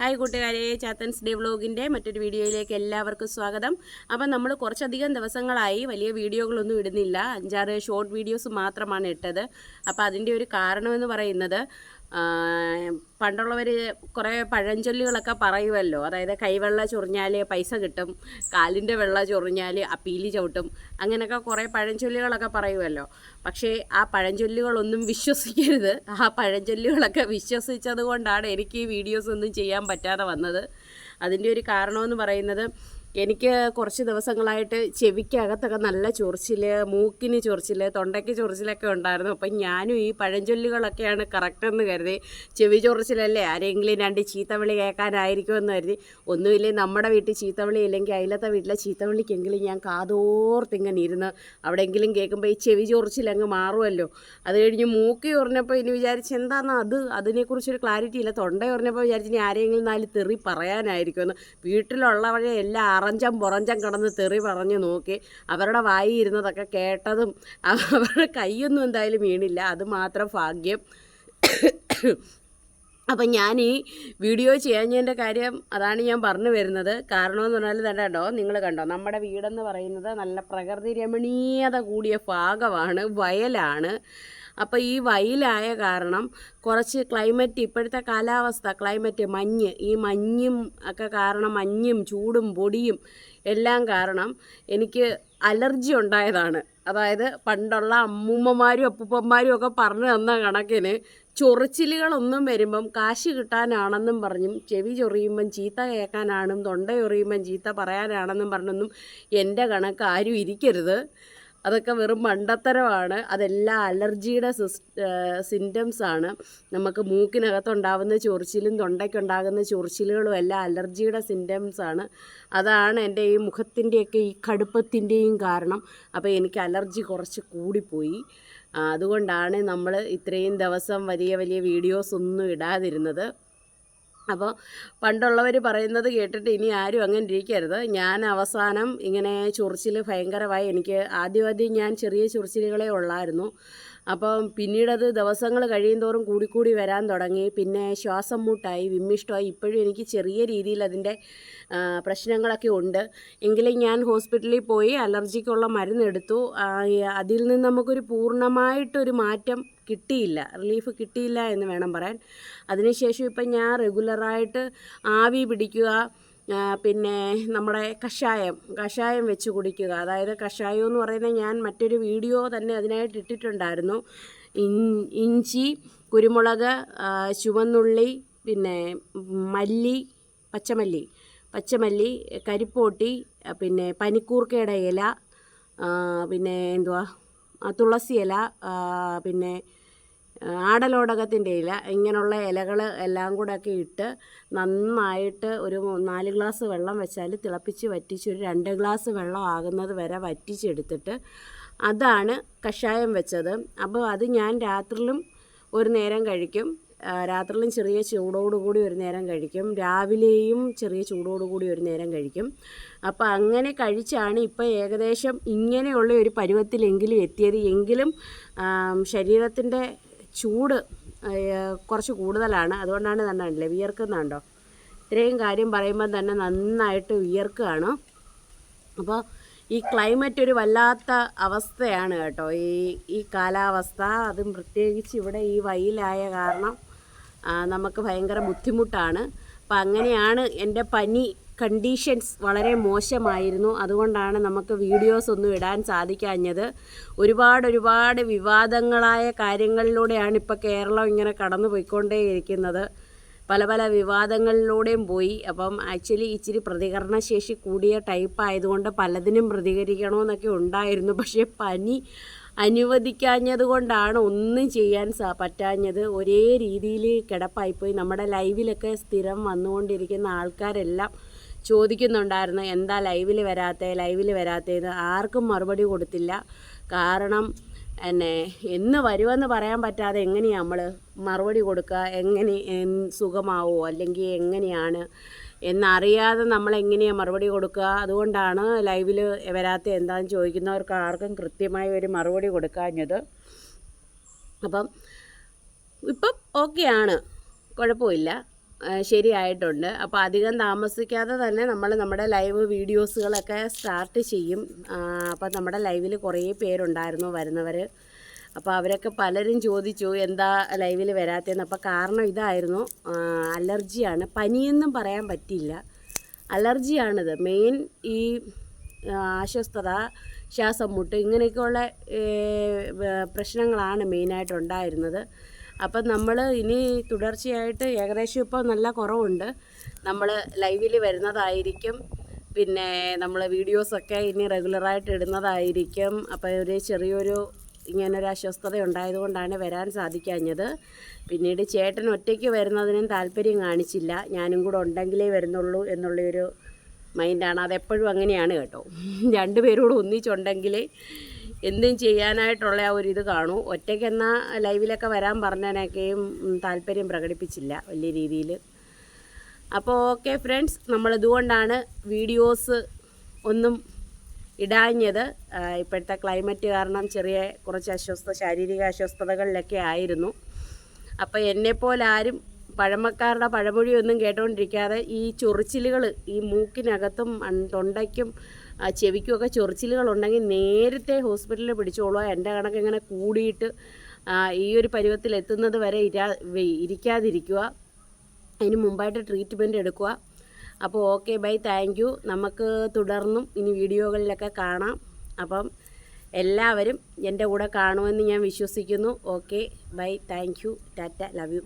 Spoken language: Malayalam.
ഹായ് കൂട്ടുകാരെ ചാത്തൻസ് ഡേ വ്ലോഗിന്റെ മറ്റൊരു വീഡിയോയിലേക്ക് എല്ലാവർക്കും സ്വാഗതം. അപ്പം നമ്മൾ കുറച്ചധികം ദിവസങ്ങളായി വലിയ വീഡിയോകളൊന്നും ഇടുന്നില്ല. അഞ്ചാറ് ഷോർട്ട് വീഡിയോസ് മാത്രമാണ് ഇട്ടത്. അപ്പോൾ അതിന്റെ ഒരു കാരണമെന്ന് പറയുന്നത് പണ്ടുള്ളവർ കുറേ പഴഞ്ചൊല്ലുകളൊക്കെ പറയുമല്ലോ അതായത് കൈവെള്ള ചൊറിഞ്ഞാൽ പൈസ കിട്ടും കാലിന്റെ വെള്ള ചൊറിഞ്ഞാൽ അപ്പീലി ചവിട്ടും അങ്ങനെയൊക്കെ കുറേ പഴഞ്ചൊല്ലുകളൊക്കെ പറയുമല്ലോ പക്ഷേ ആ പഴഞ്ചൊല്ലുകളൊന്നും വിശ്വസിക്കരുത്. ആ പഴഞ്ചൊല്ലുകളൊക്കെ വിശ്വസിച്ചത് കൊണ്ടാണ് എനിക്ക് ഈ വീഡിയോസ് ഒന്നും ചെയ്യാൻ പറ്റാതെ വന്നത്. അതിന്റെ ഒരു കാരണമെന്ന് പറയുന്നത് എനിക്ക് കുറച്ച് ദിവസങ്ങളായിട്ട് ചെവിക്കകത്തൊക്കെ നല്ല ചൊറിച്ചിൽ മൂക്കിന് ചൊറിച്ചിൽ തൊണ്ടയ്ക്ക് ചൊറിച്ചിലൊക്കെ ഉണ്ടായിരുന്നു. അപ്പം ഞാനും ഈ പഴഞ്ചൊല്ലുകളൊക്കെയാണ് കറക്റ്റെന്ന് കരുതി. ചെവി ചൊറിച്ചിലല്ലേ? ആരെങ്കിലും രണ്ട് ചീത്തവിളി കേൾക്കാനായിരിക്കുമെന്ന് കരുതി. ഒന്നുമില്ലേ നമ്മുടെ വീട്ടിൽ ചീത്തവിളി ഇല്ലെങ്കിൽ അയലത്തെ വീട്ടിലെ ചീത്തവിളിക്കെങ്കിലും ഞാൻ കാതോർത്തിങ്ങനെ ഇരുന്ന് അവിടെയെങ്കിലും കേൾക്കുമ്പോൾ ഈ ചെവി ചൊറിച്ചിലങ്ങ് മാറുമല്ലോ. അത് കഴിഞ്ഞ് മൂക്ക് ഉറഞ്ഞപ്പോൾ ഇനി വിചാരിച്ച് എന്താണെന്ന് അത്? അതിനെക്കുറിച്ചൊരു ക്ലാരിറ്റി ഇല്ല തൊണ്ട ഉറഞ്ഞപ്പോൾ വിചാരിച്ച് ഇനി ആരെങ്കിലും നാല് തെറി പറയാനായിരിക്കുമെന്ന്. വീട്ടിലുള്ളവരെ എല്ലാം അറഞ്ചം പുറഞ്ചം കിടന്ന് തെറി പറഞ്ഞ് നോക്കി. അവരുടെ വായി ഇരുന്നതൊക്കെ കേട്ടതും അവരുടെ കൈയൊന്നും എന്തായാലും വീണില്ല. അത് മാത്രം ഭാഗ്യം. അപ്പം ഞാൻ ഈ വീഡിയോ ചെയ്യാഞ്ഞതിന്റെ കാര്യം അതാണ് ഞാൻ പറഞ്ഞു വരുന്നത്. കാരണമെന്ന് പറഞ്ഞാൽ തന്നെ കേട്ടോ നിങ്ങൾ കണ്ടോ നമ്മുടെ വീടെന്ന് പറയുന്നത് നല്ല പ്രകൃതി രമണീയത കൂടിയ ഭാഗമാണ് വയലാണ്. അപ്പോൾ ഈ വയലായ കാരണം കുറച്ച് ക്ലൈമറ്റ് ഇപ്പോഴത്തെ കാലാവസ്ഥ ക്ലൈമറ്റ് മഞ്ഞ് ഈ മഞ്ഞും ഒക്കെ കാരണം മഞ്ഞും ചൂടും പൊടിയും എല്ലാം കാരണം എനിക്ക് അലർജി ഉണ്ടായതാണ്. അതായത് പണ്ടുള്ള അമ്മൂമ്മമാരും അപ്പൂപ്പന്മാരും ഒക്കെ പറഞ്ഞു തന്ന കണക്കിന് ചൊറിച്ചിലുകളൊന്നും വരുമ്പം കാശ് കിട്ടാനാണെന്നും പറഞ്ഞും ചെവി ചൊറിയുമ്പം ചീത്ത കേൾക്കാനാണും തൊണ്ട ചൊറിയുമ്പം ചീത്ത പറയാനാണെന്നും പറഞ്ഞൊന്നും എന്റെ കണക്ക് ആരും ഇരിക്കരുത്. അതൊക്കെ വെറും മണ്ടത്തരമാണ്. അതെല്ലാം അലർജിയുടെ സിസ് ആണ്. നമുക്ക് മൂക്കിനകത്തുണ്ടാകുന്ന ചൊറിച്ചിലും തൊണ്ടയ്ക്കുണ്ടാകുന്ന ചൊറിച്ചിലുകളും എല്ലാം അലർജിയുടെ സിംറ്റംസ് ആണ്. അതാണ് എന്റെ ഈ മുഖത്തിന്റെയൊക്കെ ഈ കടുപ്പത്തിന്റെയും കാരണം. അപ്പോൾ എനിക്ക് അലർജി കുറച്ച് കൂടിപ്പോയി. അതുകൊണ്ടാണ് നമ്മൾ ഇത്രയും ദിവസം വലിയ വലിയ വീഡിയോസ് ഒന്നും ഇടാതിരുന്നത്. അപ്പോൾ പണ്ടുള്ളവർ പറയുന്നത് കേട്ടിട്ട് ഇനി ആരും അങ്ങനെ ഇരിക്കരുത്. ഞാൻ അവസാനം ഇങ്ങനെ ചൊറിച്ചിൽ ഭയങ്കരമായി. എനിക്ക് ആദ്യമാദ്യം ഞാൻ ചെറിയ ചൊറിച്ചിലുകളെ ഉള്ളായിരുന്നു. അപ്പം പിന്നീടത് ദിവസങ്ങൾ കഴിയുന്തോറും കൂടിക്കൂടി വരാൻ തുടങ്ങി. പിന്നെ ശ്വാസം മുട്ടായി വിമ്മിഷ്ടമായി ഇപ്പോഴും എനിക്ക് ചെറിയ രീതിയിൽ അതിന്റെ പ്രശ്നങ്ങളൊക്കെ ഉണ്ട്. എങ്കിലും ഞാൻ ഹോസ്പിറ്റലിൽ പോയി അലർജിക്കുള്ള മരുന്നെടുത്തു. അതിൽ നിന്ന് നമുക്കൊരു പൂർണമായിട്ടൊരു മാറ്റം കിട്ടിയില്ല റിലീഫ് കിട്ടിയില്ല എന്ന് വേണം പറയാൻ. അതിനുശേഷം ഇപ്പം ഞാൻ റെഗുലറായിട്ട് ആവി പിടിക്കുക പിന്നെ നമ്മുടെ കഷായം കഷായം വെച്ച് കുടിക്കുക. അതായത് കഷായം എന്ന് പറയുന്നത് ഞാൻ മറ്റൊരു വീഡിയോ തന്നെ അതിനായിട്ട് ഇട്ടിട്ടുണ്ടായിരുന്നു. ഇഞ്ചി കുരുമുളക് ചുവന്നുള്ളി പിന്നെ മല്ലി പച്ചമല്ലി പച്ചമല്ലി കരിപ്പോട്ടി പിന്നെ പനിക്കൂർക്കയുടെ ഇല പിന്നെ എന്തുവാ? തുളസി ഇല പിന്നെ ആടലോടകത്തിന്റെ ഇല ഇങ്ങനെയുള്ള ഇലകൾ എല്ലാം കൂടെ ഒക്കെ ഇട്ട് നന്നായിട്ട് ഒരു നാല് ഗ്ലാസ് വെള്ളം വെച്ചാൽ തിളപ്പിച്ച് വറ്റിച്ച് ഒരു രണ്ട് ഗ്ലാസ് വെള്ളം ആകുന്നത് വരെ വറ്റിച്ചെടുത്തിട്ട് അതാണ് കഷായം വെച്ചത്. അപ്പോൾ അത് ഞാൻ രാത്രിയിലും ഒരു നേരം കഴിക്കും. രാത്രിയിലും ചെറിയ ചൂടോടുകൂടി ഒരു നേരം കഴിക്കും. രാവിലെയും ചെറിയ ചൂടോടുകൂടി ഒരു നേരം കഴിക്കും. അപ്പോൾ അങ്ങനെ കഴിച്ചാണ് ഇപ്പോൾ ഏകദേശം ഇങ്ങനെയുള്ള ഒരു പരുവത്തിലെങ്കിലും എത്തിയത്. എങ്കിലും ശരീരത്തിന്റെ ചൂട് കുറച്ച് കൂടുതലാണ്. അതുകൊണ്ടാണ് തന്നെ ഉണ്ടല്ലേ വിയർക്കുന്നുണ്ടോ? ഇത്രയും കാര്യം പറയുമ്പോൾ തന്നെ നന്നായിട്ട് വിയർക്കുകയാണ്. അപ്പോൾ ഈ ക്ലൈമറ്റ് ഒരു വല്ലാത്ത അവസ്ഥയാണ് കേട്ടോ. ഈ ഈ കാലാവസ്ഥ. അതും പ്രത്യേകിച്ച് ഇവിടെ ഈ വയലായ കാരണം നമുക്ക് ഭയങ്കര ബുദ്ധിമുട്ടാണ്. അപ്പം അങ്ങനെയാണ് എന്റെ പനി കണ്ടീഷൻസ് വളരെ മോശമായിരുന്നു. അതുകൊണ്ടാണ് നമുക്ക് വീഡിയോസ് ഒന്നും ഇടാൻ സാധിക്കാഞ്ഞത്. ഒരുപാട് ഒരുപാട് വിവാദങ്ങളായ കാര്യങ്ങളിലൂടെയാണ് ഇപ്പോൾ കേരളം ഇങ്ങനെ കടന്നു പോയിക്കൊണ്ടേയിരിക്കുന്നത് പല പല വിവാദങ്ങളിലൂടെയും പോയി. അപ്പം ആക്ച്വലി ഇച്ചിരി പ്രതികരണശേഷി കൂടിയ ടൈപ്പ് ആയതുകൊണ്ട് പലതിനും പ്രതികരിക്കണമെന്നൊക്കെ ഉണ്ടായിരുന്നു. പക്ഷേ പനി അനുവദിക്കാഞ്ഞത് കൊണ്ടാണ് ഒന്നും ചെയ്യാൻ പറ്റാഞ്ഞത്. ഒരേ രീതിയിൽ കിടപ്പായിപ്പോയി. നമ്മുടെ ലൈവിലൊക്കെ സ്ഥിരം വന്നുകൊണ്ടിരിക്കുന്ന ആൾക്കാരെല്ലാം ചോദിക്കുന്നുണ്ടായിരുന്നു എന്താ ലൈവിൽ വരാത്തേ? ലൈവിൽ വരാത്തേന്ന്. ആർക്കും മറുപടി കൊടുത്തില്ല. കാരണം എന്നെ എന്ന് വരുമെന്ന് പറയാൻ പറ്റാതെ എങ്ങനെയാണ് നമ്മൾ മറുപടി കൊടുക്കുക? എങ്ങനെ സുഖമാവോ? അല്ലെങ്കിൽ എങ്ങനെയാണ് എന്നറിയാതെ നമ്മൾ എങ്ങനെയാണ് മറുപടി കൊടുക്കുക? അതുകൊണ്ടാണ് ലൈവിൽ വരാത്ത എന്താണെന്ന് ചോദിക്കുന്നവർക്ക് ആർക്കും കൃത്യമായ ഒരു മറുപടി കൊടുക്കാഞ്ഞത്. അപ്പം ഇപ്പം ഓക്കെയാണ് കുഴപ്പമില്ല. ശരിയായിട്ടുണ്ട്. അപ്പോൾ അധികം താമസിക്കാതെ തന്നെ നമ്മൾ നമ്മുടെ ലൈവ് വീഡിയോസുകളൊക്കെ സ്റ്റാർട്ട് ചെയ്യും. അപ്പം നമ്മുടെ ലൈവിൽ കുറേ പേരുണ്ടായിരുന്നു വരുന്നവർ അപ്പോൾ അവരൊക്കെ പലരും ചോദിച്ചു എന്താ ലൈവിൽ വരാത്തതെന്ന്? അപ്പോൾ കാരണം ഇതായിരുന്നു അലർജിയാണ്. പനിയെന്നും പറയാൻ പറ്റില്ല അലർജിയാണിത്. മെയിൻ ഈ അസ്വസ്ഥത ശ്വാസം മുട്ട് ഇങ്ങനെയൊക്കെയുള്ള പ്രശ്നങ്ങളാണ് മെയിനായിട്ട് ഉണ്ടായിരുന്നത്. അപ്പം നമ്മൾ ഇനി തുടർച്ചയായിട്ട് ഏകദേശം ഇപ്പോൾ നല്ല കുറവുണ്ട്. നമ്മൾ ലൈവിൽ വരുന്നതായിരിക്കും. പിന്നെ നമ്മൾ വീഡിയോസൊക്കെ ഇനി റെഗുലറായിട്ട് ഇടുന്നതായിരിക്കും. അപ്പോൾ ഒരു ചെറിയൊരു ഇങ്ങനൊരു അസ്വസ്ഥത ഉണ്ടായതുകൊണ്ടാണ് വരാൻ സാധിക്കാഞ്ഞത്. പിന്നീട് ചേട്ടൻ ഒറ്റയ്ക്ക് വരുന്നതിനും താല്പര്യം കാണിച്ചില്ല. ഞാനും കൂടെ ഉണ്ടെങ്കിലേ വരുന്നുള്ളൂ എന്നുള്ളൊരു മൈൻഡാണ്. അതെപ്പോഴും അങ്ങനെയാണ് കേട്ടോ. രണ്ടുപേരോട് ഒന്നിച്ചുണ്ടെങ്കിൽ എന്തും ചെയ്യാനായിട്ടുള്ള ആ ഒരു ഇത് കാണൂ. ഒറ്റയ്ക്ക് എന്നാൽ ലൈവിലൊക്കെ വരാൻ പറഞ്ഞതിനൊക്കെയും താല്പര്യം പ്രകടിപ്പിച്ചില്ല വലിയ രീതിയിൽ അപ്പോൾ ഓക്കെ ഫ്രണ്ട്സ് നമ്മളിതുകൊണ്ടാണ് വീഡിയോസ് ഒന്നും ഇടാഞ്ഞത് ഇപ്പോഴത്തെ ക്ലൈമറ്റ് കാരണം ചെറിയ കുറച്ച് അസ്വസ്ഥ ശാരീരിക അസ്വസ്ഥതകളിലൊക്കെ ആയിരുന്നു. അപ്പോൾ എന്നെപ്പോലെ ആരും പഴമക്കാരുടെ പഴമൊഴിയൊന്നും കേട്ടുകൊണ്ടിരിക്കാതെ ഈ ചൊറിച്ചിലുകൾ ഈ മൂക്കിനകത്തും തൊണ്ടയ്ക്കും ചെവിക്കുമൊക്കെ ചൊറിച്ചിലുകളുണ്ടെങ്കിൽ നേരത്തെ ഹോസ്പിറ്റലിൽ പിടിച്ചോളുക എന്റെ കണക്ക് ഇങ്ങനെ കൂടിയിട്ട് ഈ ഒരു പരുവത്തിൽ എത്തുന്നത് വരെ ഇരാ ഇരിക്കാതിരിക്കുക. അതിന് മുമ്പായിട്ട് ട്രീറ്റ്മെന്റ് എടുക്കുക. അപ്പോൾ ഓക്കെ ബൈ താങ്ക് നമുക്ക് തുടർന്നും ഇനി വീഡിയോകളിലൊക്കെ കാണാം. അപ്പം എല്ലാവരും എന്റെ കൂടെ കാണുമെന്ന് ഞാൻ വിശ്വസിക്കുന്നു. Okay bye thank tata love you